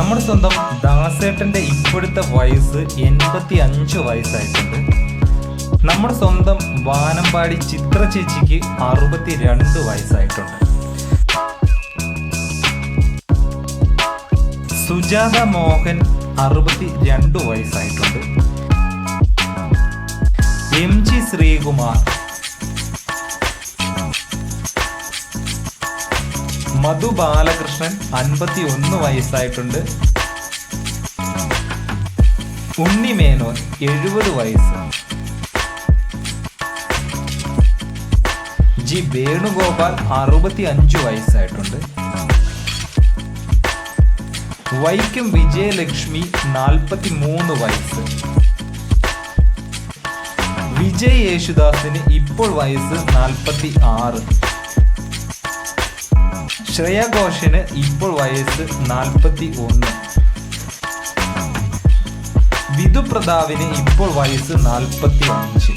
നമ്മുടെ സ്വന്തം ദാസേട്ടന്റെ ഇപ്പോഴത്തെ വയസ്സ് എൺപത്തി അഞ്ച് വയസ്സായിട്ടുണ്ട്. നമ്മുടെ സ്വന്തം വാനമ്പാടി ചിത്ര ചേച്ചിക്ക് അറുപത്തി രണ്ട് വയസ്സായിട്ടുണ്ട്. സുജാത മോഹൻ അറുപത്തി രണ്ട് വയസ്സായിട്ടുണ്ട്. എം ജി ശ്രീകുമാർ മധു ബാലകൃഷ്ണൻ അൻപത്തി ഒന്ന് വയസ്സായിട്ടുണ്ട്. ഉണ്ണി മേനോൻ എഴുപത് വയസ്സ്. ജി വേണുഗോപാൽ അറുപത്തി അഞ്ച് വയസ്സായിട്ടുണ്ട്. വൈക്കം വിജയലക്ഷ്മി നാൽപ്പത്തി മൂന്ന് വയസ്സ്. വിജയ് യേശുദാസിന് ഇപ്പോൾ വയസ്സ് നാൽപ്പത്തി ആറ് ശ്രേയ ഘോഷിന് ഇപ്പോൾ വയസ്സ് നാൽപ്പത്തി ഒന്ന് വിധു പ്രതാപിന് ഇപ്പോൾ വയസ്സ് നാൽപ്പത്തി അഞ്ച്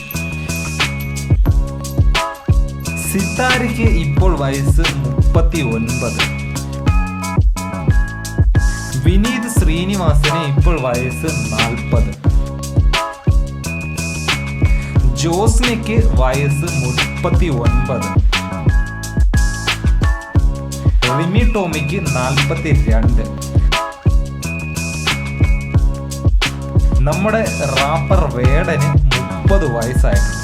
സിത്താരയ്ക്ക് ഇപ്പോൾ വയസ്സ് മുപ്പത്തി ഒൻപത് വിനീത് ശ്രീനിവാസന് ഇപ്പോൾ വയസ്സ് നാൽപ്പത്. ജോസ്നയ്ക്ക് വയസ്സ് മുപ്പത്തി ഒൻപത് റിമി ടോമിക്ക് നാൽപ്പത്തി രണ്ട് നമ്മുടെ റാപ്പർ വേടന് മുപ്പത് വയസ്സായിട്ടുണ്ട്.